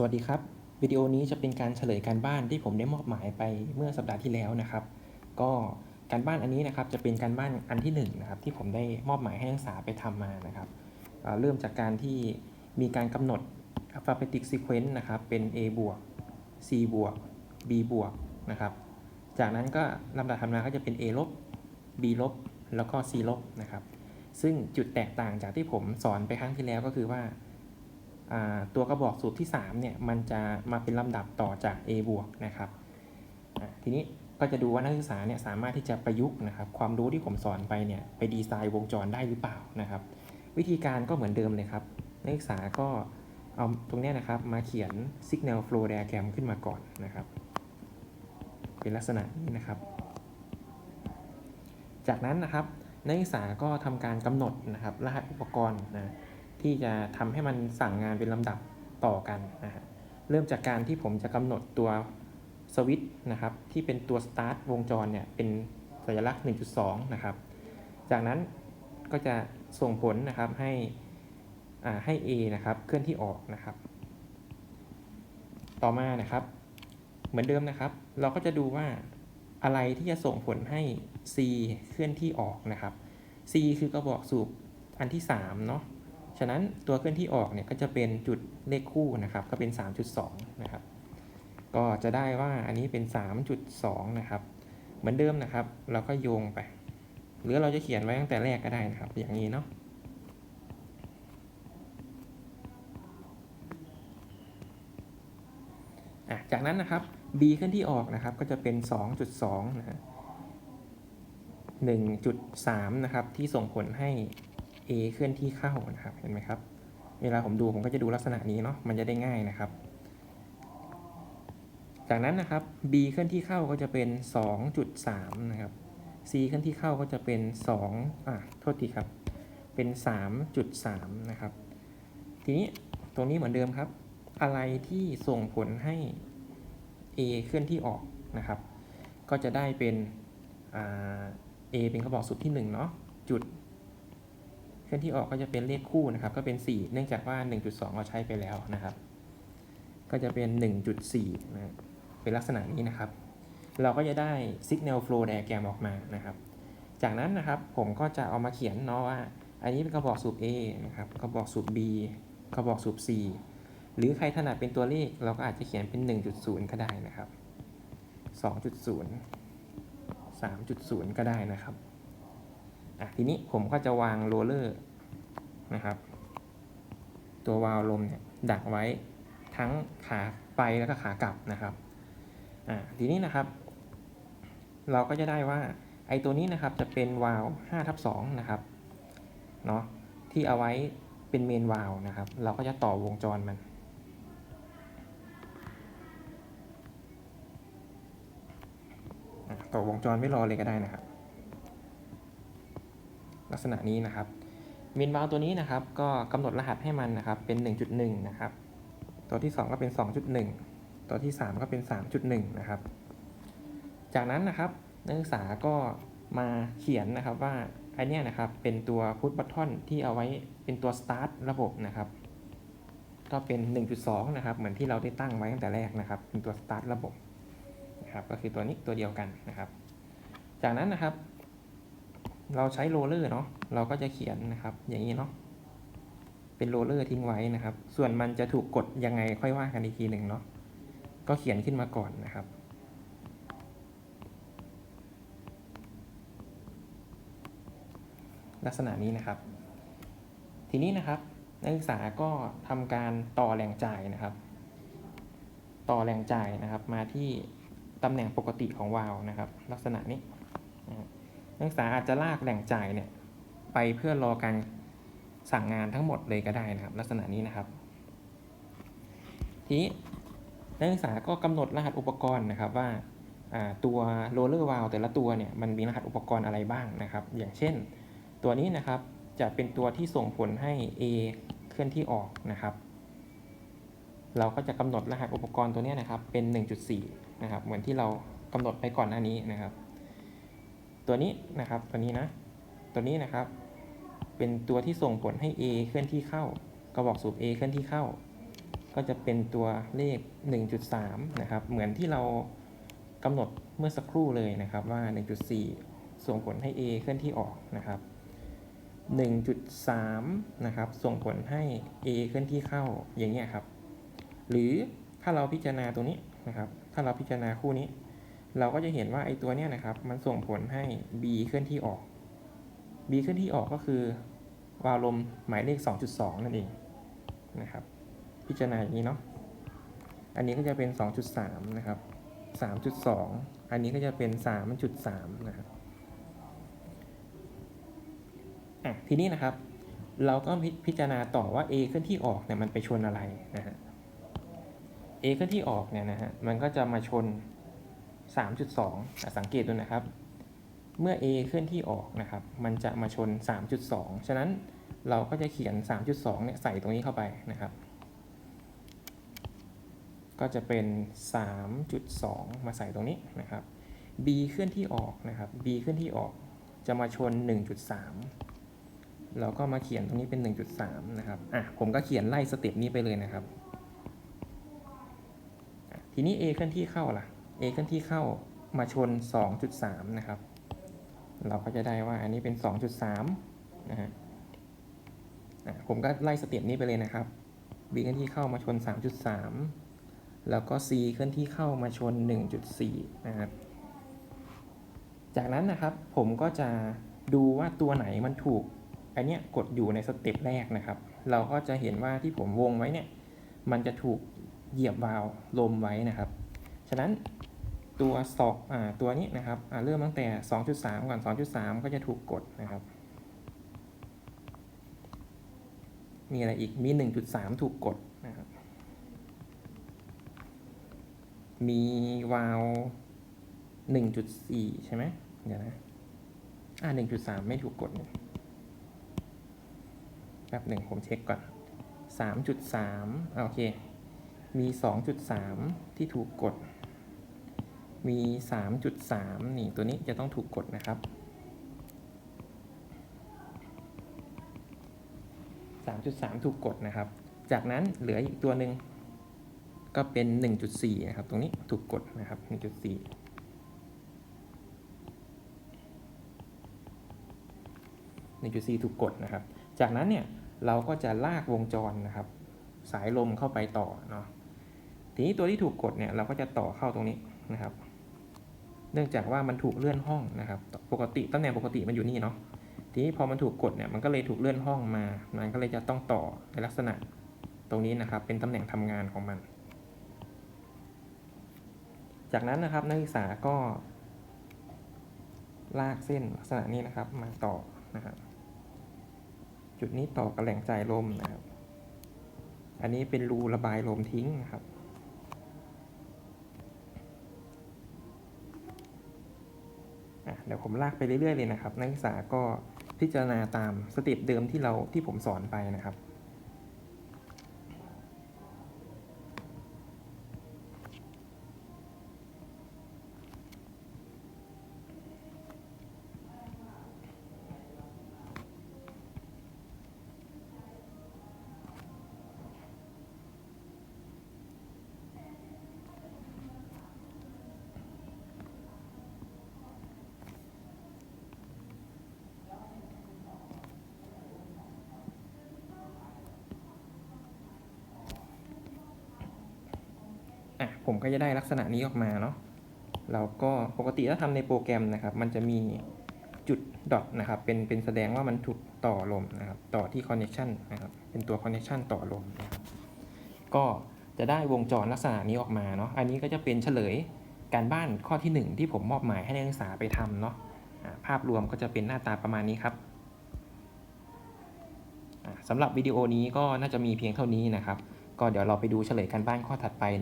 สวัสดีครับ วิดีโอนี้จะเป็นการเฉลยการบ้านที่ผมได้มอบหมายไปเมื่อสัปดาห์ที่แล้วนะครับ ก็การบ้านอันนี้นะครับจะเป็นการบ้านอันที่1นงนะครับที่ผมได้มอบหมายให้นักศึกษาไปทำมานะครับเเริ่มจากการที่มีการกำหนด alphabetic sequence นะครับเป็น a บวก c บวก b บวกนะครับ จากนั้นก็ลำดับถัดมาก็จะเป็น a ลบ b ลบแล้วก็ c ลบนะครับ ซึ่งจุดแตกต่างจากที่ผมสอนไปครั้งที่แล้วก็คือว่า ตัวกระบอกสูตรที่ 3 เนี่ย มันจะมาเป็นลำดับต่อจาก A บวกนะครับทีนี้ก็จะดูว่านักศึกษาเนี่ยสามารถที่จะประยุกต์นะครับความรู้ที่ผมสอนไปเนี่ยไปดีไซน์วงจรได้หรือเปล่านะครับ วิธีการก็เหมือนเดิมเลยครับ นักศึกษาก็เอาตรงนี้นะครับมาเขียน signal flow diagram ขึ้นมาก่อนนะครับ เป็นลักษณะนี้นะครับ จากนั้นนะครับนักศึกษาก็ทำการกำหนดนะครับรหัสอุปกรณ์นะ ที่จะทำให้มันสั่งงานเป็นลำดับต่อกันนะฮะเริ่มจากการที่ผมจะกำหนดตัวสวิตช์นะครับที่เป็นตัว start วงจรเนี่ยเป็นสัญลักษณ์ 1.2 นะครับ จากนั้นก็จะส่งผลนะครับให้อ่าให้ A นะครับเคลื่อนที่ออกนะครับ ต่อมานะครับ เหมือนเดิมนะครับ เราก็จะดูว่าอะไรที่จะส่งผลให้ C เคลื่อนที่ออกนะครับ C คือกระบอกสูบอันที่3เนาะ ฉะนั้นตัวเคลื่อนที่ออกเนี่ยก็จะเป็นจุดเลขคู่นะครับ ก็เป็น 3.2 นะครับ ก็จะได้ว่าอันนี้เป็น 3.2 นะครับ เหมือนเดิมนะครับ เราก็โยงไป หรือเราจะเขียนไว้ตั้งแต่แรกก็ได้นะครับ อย่างนี้เนาะจากนั้นนะครับ B เคลื่อนที่ออกนะครับ ก็จะเป็น 2.2 นะฮะ1.3 นะครับ ที่ส่งผลให้ A เคลื่อนที่เข้านะครับ เห็นไหมครับ เวลาผมดูผมก็จะดูลักษณะนี้เนาะ มันจะได้ง่ายนะครับ จากนั้นนะครับ B เคลื่อนที่เข้าก็จะเป็น 2.3 นะครับ C เคลื่อนที่เข้าก็จะเป็น2อะโทษทีครับ เป็น 3.3 นะครับ ทีนี้ตรงนี้เหมือนเดิมครับ อะไรที่ส่งผลให้ A เคลื่อนที่ออกนะครับ ก็จะได้เป็นอ่า A เป็นกระบอกสูบที่1เนาะ จุด เคลื่อนที่ออกก็จะเป็นเลขคู่นะครับ ก็เป็น 4 เนื่องจากว่า 1.2 เราใช้ไปแล้วนะครับ ก็จะเป็น 1.4นะเป็นลักษณะนี้นะครับ เราก็จะได้ signal flow diagram ออกมานะครับ จากนั้นนะครับผมก็จะเอามาเขียนเนาะว่า อันนี้เป็นกระบอกสูบ A นะครับกระบอกสูบ B กระบอกสูบ C หรือใครถนัดเป็นตัวเลขเราก็อาจจะเขียนเป็น 1.0 ก็ได้นะครับ 2.0 3.0 ก็ได้นะครับ อะทีนี้ผมก็จะวางโรลเลอร์นะครับ ตัววาล์วลมเนี่ยดักไว้ทั้งขาไปแล้วก็ขากลับนะครับอะทีนี้นะครับ เราก็จะได้ว่าไอตัวนี้นะครับจะเป็นวาล์ว5ทับ2นะครับเนาะที่เอาไว้เป็นเมนวาล์วนะครับ เราก็จะต่อวงจรมันต่อวงจรไม่รอเลยก็ได้นะครับ ลักษณะนี้นะครับมินวาลตัวนี้นะครับ ก็กำหนดรหัสให้มันนะครับ เป็น 1.1 นะครับ ตัวที่ 2 ก็เป็น 2.1 ตัวที่ 3 ก็เป็น 3.1 นะครับ จากนั้นนะครับนักศึกษาก็มาเขียนนะครับว่าอันเนี้ยนะครับเป็นตัวพุทบัตทอนที่เอาไว้เป็นตัว start ระบบนะครับ ก็เป็น 1.2 นะครับ เหมือนที่เราได้ตั้งไว้ตั้งแต่แรกนะครับ เป็นตัว start ระบบนะครับ ก็คือตัวนี้ตัวเดียวกันนะครับ จากนั้นนะครับ เราใช้โรลเลอร์เนาะเราก็จะเขียนนะครับ อย่างนี้เนาะเป็นโรลเลอร์ทิ้งไว้นะครับ ส่วนมันจะถูกกดยังไงค่อยว่ากันอีกทีหนึ่งเนาะก็เขียนขึ้นมาก่อนนะครับ ลักษณะนี้นะครับ ทีนี้นะครับนักศึกษาก็ทำการต่อแรงจ่ายนะครับ ต่อแรงจ่ายนะครับมาที่ตำแหน่งปกติของวาลนะครับ ลักษณะนี้นะ นักศึกษาอาจจะลากแหล่งจ่ายเนี่ยไปเพื่อรอการสั่งงานทั้งหมดเลยก็ได้นะครับ ลักษณะนี้นะครับ ทีนี้นักศึกษาก็กำหนดรหัสอุปกรณ์นะครับว่าตัวโรลเลอร์วาลแต่ละตัวเนี่ยมันมีรหัสอุปกรณ์อะไรบ้างนะครับ อย่างเช่น ตัวนี้นะครับจะเป็นตัวที่ส่งผลให้ A เคลื่อนที่ออกนะครับ เราก็จะกำหนดรหัสอุปกรณ์ตัวนี้นะครับเป็น 1.4 นะครับเหมือนที่เรากำหนดไปก่อนหน้านี้นะครับ ตัวนี้นะครับตัวนี้นะ ตัวนี้นะครับ เป็นตัวที่ส่งผลให้ A เคลื่อนที่เข้ากระบอกสูบ A เคลื่อนที่เข้า ก็จะเป็นตัวเลข 1.3 นะครับ เหมือนที่เรากำหนดเมื่อสักครู่เลยนะครับว่า 1.4 ส่งผลให้ A เคลื่อนที่ออกนะครับ 1.3 นะครับ ส่งผลให้ A เคลื่อนที่เข้าอย่างเงี้ยครับ หรือถ้าเราพิจารณาตัวนี้นะครับ ถ้าเราพิจารณาคู่นี้ เราก็จะเห็นว่าไอ้ตัวเนี้ยนะครับ มันส่งผลให้ B เคลื่อนที่ออก B เคลื่อนที่ออกก็คือ วาลลมหมายเลข 2.2 นั่นเองนะครับ พิจารณาอย่างนี้เนาะ อันนี้ก็จะเป็น 2.3 นะครับ 3.2 อันนี้ก็จะเป็น 3.3 นะครับอะทีนี้นะครับ เราก็พิพิจารณาต่อว่า A เคลื่อนที่ออกเนี่ยมันไปชนอะไรนะฮะ A เคลื่อนที่ออกเนี่ยนะฮะ มันก็จะมาชน 3.2 สังเกตดูนะครับ เมื่อ A เคลื่อนที่ออกนะครับ มันจะมาชน 3.2 ฉะนั้นเราก็จะเขียน 3.2 เนี่ยใส่ตรงนี้เข้าไปนะครับ ก็จะเป็น 3.2 มาใส่ตรงนี้นะครับ B เคลื่อนที่ออกนะครับ B เคลื่อนที่ออกจะมาชน 1.3 เราก็มาเขียนตรงนี้เป็น 1.3 นะครับ อะ ผมก็เขียนไล่สเต็ปนี้ไปเลยนะครับ ทีนี้ A เคลื่อนที่เข้าล่ะ A เคลื่อนที่เข้ามาชน 2.3 นะครับ เราก็จะได้ว่าอันนี้เป็น 2.3 นะฮะผมก็ไล่สเต็ปนี้ไปเลยนะครับ B เคลื่อนที่เข้ามาชน 3.3 แล้วก็ C เคลื่อนที่เข้ามาชน 1.4 นะครับ จากนั้นนะครับผมก็จะดูว่าตัวไหนมันถูก อันเนี้ยกดอยู่ในสเต็ปแรกนะครับ เราก็จะเห็นว่าที่ผมวงไว้เนี่ย มันจะถูกเหยียบวาล์วลมไว้นะครับ ฉะนั้น ตัวสอกตัวนี้นะครับเริ่มตั้งแต่ 2.3 ก่อน 2.3 ก็จะถูกกดนะครับ มีอะไรอีกมี 1.3 ถูกกดนะครับมีวาล1.4 ใช่ไหมเดี๋ยวนะอ่า1.3 ไม่ถูกกดแป๊บหนึ่งผมเช็คก่อน 3.3อ่าโอเค มี 2.3 ที่ถูกกด มี3.3นี่ตัวนี้จะต้องถูกกดนะครับ3.3 ถูกกดนะครับ จากนั้นเหลืออีกตัวหนึ่งก็เป็น 1.4 นะครับ ตรงนี้ถูกกดนะครับ 1.4 1.4 ถูกกดนะครับ จากนั้นเนี่ยเราก็จะลากวงจรนะครับ สายลมเข้าไปต่อเนาะ ทีนี้ตัวที่ถูกกดเนี่ยเราก็จะต่อเข้าตรงนี้นะครับ เนื่องจากว่ามันถูกเลื่อนห้องนะครับ ปกติตำแหน่งปกติมันอยู่นี่เนาะ ทีนี้พอมันถูกกดเนี่ยมันก็เลยถูกเลื่อนห้องมา มันก็เลยจะต้องต่อในลักษณะตรงนี้นะครับ เป็นตำแหน่งทำงานของมัน จากนั้นนะครับนักศึกษาก็ ลากเส้นลักษณะนี้นะครับ มาต่อนะครับ จุดนี้ต่อกับแหล่งจ่ายลมนะครับ อันนี้เป็นรูระบายลมทิ้งนะครับ เดี๋ยวผมลากไปเรื่อยๆเลยนะครับ นักศึกษาก็พิจารณาตามสเต็ปเดิมที่เราที่ผมสอนไปนะครับ อะผมก็จะได้ลักษณะนี้ออกมาเนาะเราก็ปกติถ้าทำในโปรแกรมนะครับ มันจะมีจุดดอทนะครับเป็นเป็นแสดงว่ามันถูกต่อลมนะครับต่อที่ connection นะครับเป็นตัว connection ต่อลมนะครับก็จะได้วงจรลักษณะนี้ออกมาเนาะอันนี้ก็จะเป็นเฉลยการบ้านข้อที่ 1 ที่ผมมอบหมายให้นักศึกษาไปทำเนาะภาพรวมก็จะเป็นหน้าตาประมาณนี้ครับสำหรับวิดีโอนี้ก็น่าจะมีเพียงเท่านี้นะครับ ก็เดี๋ยวเราไปดูเฉลยการบ้านข้อถัดไปใน